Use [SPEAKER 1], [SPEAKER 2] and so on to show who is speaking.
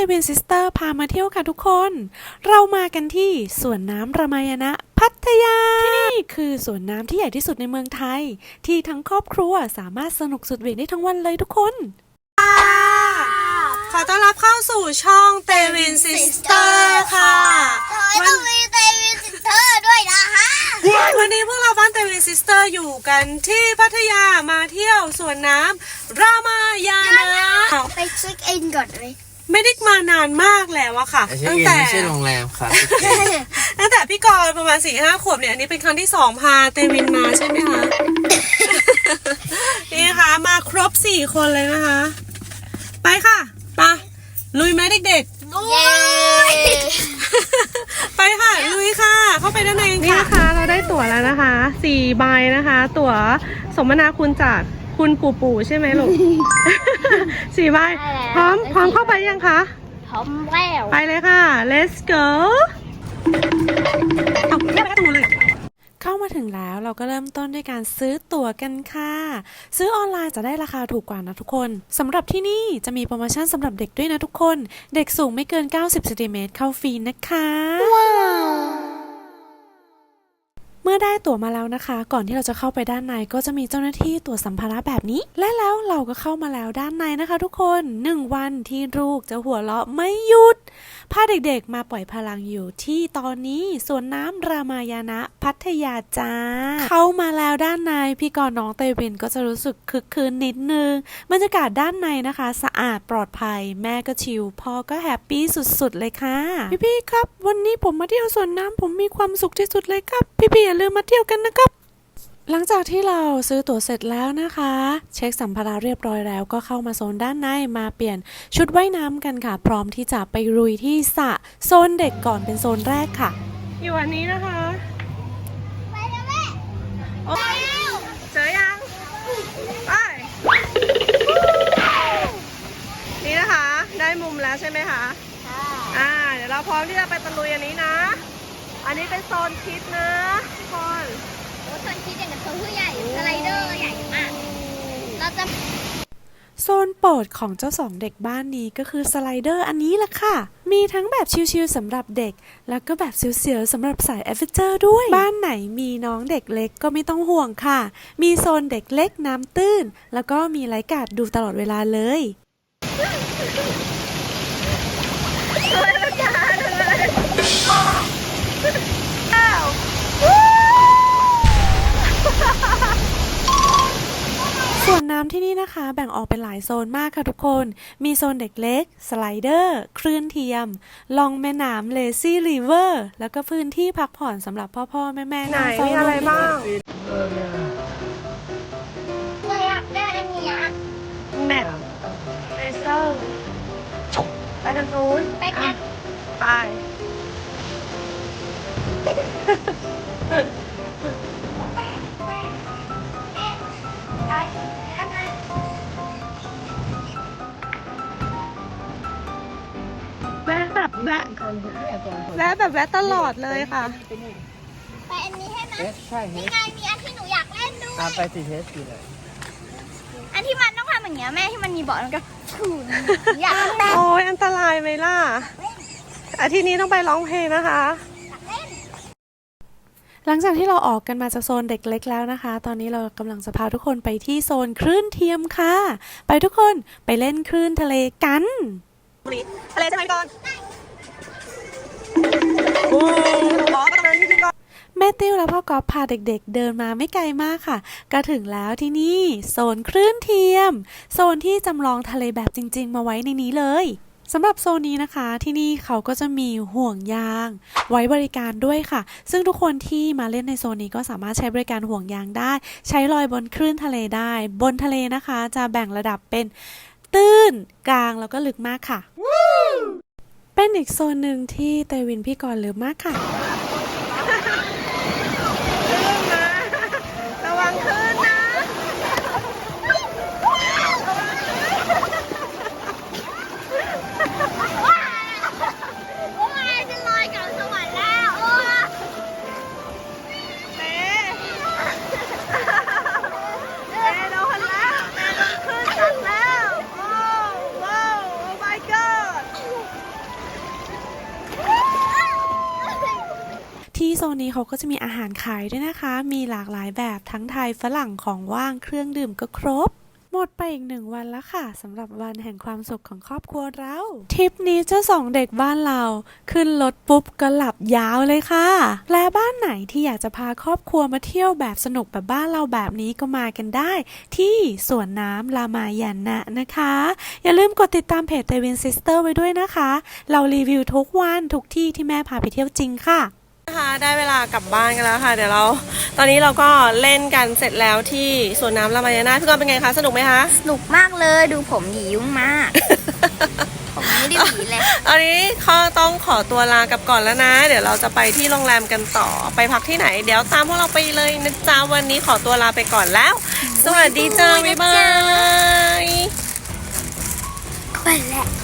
[SPEAKER 1] วันนี้บ้านเตวินซิสเตอร์พามาเที่ยวค่ะทุกคน เรามากันที่สวนน้ำรามายณะพัทยา ที่นี่คือสวนน้ำที่ใหญ่ที่สุดในเมืองไทย ที่ทั้งครอบครัวสามารถสนุกสุดเหวี่ยงได้ทั้งวันเลยทุกคน
[SPEAKER 2] ขอต้อนรับเข้าสู่ช่องเตวินซิสเตอร์ค่ะ
[SPEAKER 3] ขอให้ต้องมีเตวินซิสเตอร์ด้วยนะฮะ
[SPEAKER 2] วันนี้พวกเราบ้านเตวินซิสเตอร์อยู่กันที่พัทยามาเที่ยวสวนน้ำรามายานะ
[SPEAKER 3] ไปเช็คอินก่อนเลย
[SPEAKER 2] ไม่ได้มานานมากแล้วอะค่ะ
[SPEAKER 4] ไม่ใช่
[SPEAKER 2] ตั้ง
[SPEAKER 4] อิน
[SPEAKER 2] แต่
[SPEAKER 4] ไม่ใช่โรงแรมครับ
[SPEAKER 2] ตั้งแต่พี่กรณ์ประมาณสี่ห้าขวบเนี่ยอันนี้เป็นครั้งที่สองพาเตวินมาใช่ไหมคะ นี่นะคะ มาครบสี่คนเลยนะคะ ไปค่ะไปลุยไหมเด็กๆ
[SPEAKER 3] เย้
[SPEAKER 2] ไปค่ะ ลุยค่ะ เข้าไปด้านในกัน
[SPEAKER 5] นี่
[SPEAKER 2] ค่ะ
[SPEAKER 5] นะคะ เราได้ตั๋วแล้วนะคะสี่ใบนะคะ ตั๋วสมนาคุณจาก คุณปู่ปู่ใช่ไหมลูก สี่ใบพร้อมพร้อมเข้าไปยังคะ
[SPEAKER 3] พร้อมแล้ว
[SPEAKER 5] ไปเลยค่ะ let's go
[SPEAKER 2] เอาเรียกไปประตูเลย
[SPEAKER 1] เข้ามาถึงแล้วเราก็เริ่มต้นด้วยการซื้อตั๋วกันค่ะ ซื้อออนไลน์จะได้ราคาถูกกว่านะทุกคนสำหรับที่นี่จะมีโปรโมชั่นสำหรับเด็กด้วยนะทุกคน เด็กสูงไม่เกิน 90ซนติเมตรเข้าฟรีนะคะ เมื่อได้ตั๋วมาแล้วนะคะ ก่อนที่เราจะเข้าไปด้านในก็จะมีเจ้าหน้าที่ตรวจสัมภาระแบบนี้ และแล้วเราก็เข้ามาแล้วด้านในนะคะ ทุกคนหนึ่งวันที่ลูกจะหัวเราะไม่หยุด พาเด็กๆ มาปล่อยพลังอยู่ที่ตอนนี้สวนน้ำรามายณะพัทยาจ้า เข้ามาแล้วด้านในพี่กรน้องเตวินก็จะรู้สึกคึกคืนนิดนึงบรรยากาศด้านในนะคะ สะอาดปลอดภัย แม่ก็ชิลพ่อก็แฮปปี้สุดๆเลยค่ะ พี่ๆครับ วันนี้ผมมาเที่ยวสวนน้ำผมมีความสุขที่สุดเลยครับ พี่ๆอย่าลืมมาเที่ยวกันนะครับ หลังจากที่เราซื้อตั๋วเสร็จแล้วนะคะ เช็คสัมภาระเรียบร้อยแล้วก็เข้ามาโซนด้านในมาเปลี่ยนชุดว่ายน้ำกันค่ะ พร้อมที่จะไปลุยที่สระโซนเด็กก่อนเป็นโซนแรกค่ะ
[SPEAKER 5] อยู่อันนี้นะคะ
[SPEAKER 3] ไปแล้วแม่
[SPEAKER 5] โอ้เจอยังไปนี่นะคะ ได้มุมแล้วใช่ไหมคะอ่าเดี๋ยวเราพร้อมที่จะไปตะลุยอันนี้นะ อันนี้เป็นโซนคิดนะทุกคน
[SPEAKER 3] โอ้ส่วนคิดอย่างกับตัวผู้ใหญ่สไลเดอร์ใหญ่มาก เราจะ
[SPEAKER 1] โซนโปรดของเจ้าสองเด็กบ้านนี้ก็คือสไลเดอร์อันนี้แหละค่ะ มีทั้งแบบชิลๆสำหรับเด็ก แล้วก็แบบเสียวๆสำหรับสายแอดเวนเจอร์ด้วย บ้านไหนมีน้องเด็กเล็กก็ไม่ต้องห่วงค่ะ มีโซนเด็กเล็กน้ำตื้น แล้วก็มีไลฟ์การ์ดดูตลอดเวลาเลย ส่วนน้ำที่นี่นะคะ แบ่งออกเป็นหลายโซนมากค่ะทุกคน มีโซนเด็กเล็ก สไลเดอร์ คลื่นเทียม ลองแม่น้ำเลซี่ริเวอร์ แล้วก็พื้นที่พักผ่อนสำหรับพ่อพ่อๆแม่แม่
[SPEAKER 5] ไหนมีอะไรบ้าง
[SPEAKER 3] เราอยากได้อันเนี้ย
[SPEAKER 5] แมทเลเซอร์ไปทางนู้น
[SPEAKER 3] ไปกัน
[SPEAKER 5] ไป แบบแวะแวะแบบแวะตลอดเลยค่ะ
[SPEAKER 3] ไปอันนี้ให้ไหม
[SPEAKER 4] เอสใช่เฮ
[SPEAKER 3] นี่
[SPEAKER 4] ส
[SPEAKER 3] ไงมีอันที่หนูอยากเล่นด้วย
[SPEAKER 4] ตามไปสิเฮสกี่เลย
[SPEAKER 3] อันที่มันต้องทำอย่างเงี้ยแม่ที่มันมีเบาะมันก็ถูนอยากเล่น
[SPEAKER 5] โอ้ยอันตรายไหมล่ะ อาทิตย์นี้ต้องไปร้องเพลงนะคะ
[SPEAKER 1] หลังจากที่เราออกกันมาจากโซนเด็กเล็กแล้วนะคะ ตอนนี้เรากำลังจะพาทุกคนไปที่โซนคลื่นเทียมค่ะ ไปทุกคนไปเล่นคลื่นทะเลกัน
[SPEAKER 2] ทะเลใช่ไหมก่อน
[SPEAKER 1] แม่ติ้วและพ่อกอฟพาเด็กๆ เดินมาไม่ไกลมากค่ะ ก็ถึงแล้วที่นี่โซนคลื่นเทียม โซนที่จำลองทะเลแบบจริง ๆ มาไว้ในนี้เลยสำหรับโซนนี้นะคะที่นี่เขาก็จะมีห่วงยาง ไว้บริการด้วยค่ะ ซึ่งทุกคนที่มาเล่นในโซนนี้ก็สามารถใช้บริการห่วงยางได้ ใช้ลอยบนคลื่นทะเลได้ บนทะเลนะคะ จะแบ่งระดับเป็นตื้นกลางแล้วก็ลึกมากค่ะ เป็นอีกโซนหนึ่งที่เตวินพี่กรณ์ลืมมากค่ะ
[SPEAKER 5] นี่
[SPEAKER 1] เขาก็จะมีอาหารขายด้วยนะคะ มีหลากหลายแบบทั้งไทยฝรั่งของว่างเครื่องดื่มก็ครบหมดไปอีกหนึ่งวันแล้วค่ะสำหรับวันแห่งความสุขของครอบครัวเราทริปนี้เจ้าสองเด็กบ้านเรา ขึ้นรถปุ๊บก็หลับยาวเลยค่ะ และบ้านไหนที่อยากจะพาครอบครัวมาเที่ยวแบบสนุกแบบบ้านเราแบบนี้ก็มากันได้ ที่สวนน้ำลามายันนะนะคะ อย่าลืมกดติดตามเพจเตวินซิสเตอร์ไว้ด้วยนะคะ เรารีวิวทุกวันทุกที่ที่แม่พาไปเที่ยวจริงค่ะ
[SPEAKER 2] นะคะได้เวลากลับบ้านกันแล้วค่ะ เดี๋ยวเรา ตอนนี้เราก็เล่นกันเสร็จแล้วที่สวนน้ำลามายานาพี่กรณ์เป็นไงคะสนุกไหมคะ
[SPEAKER 3] สนุกมากเลยดูผมหยียุ่งมาก ผมไม่ได้หวีเลย
[SPEAKER 2] ตอนนี้เขาต้องขอตัวลากลับก่อนแล้วนะ เดี๋ยวเราจะไปที่โรงแรมกันต่อไปพักที่ไหน เดี๋ยวตามพวกเราไปเลยนะจ๊ะวันนี้ขอตัวลาไปก่อนแล้ว สวัสดีจ้าบ๊ายบาย
[SPEAKER 3] ไปแล้ว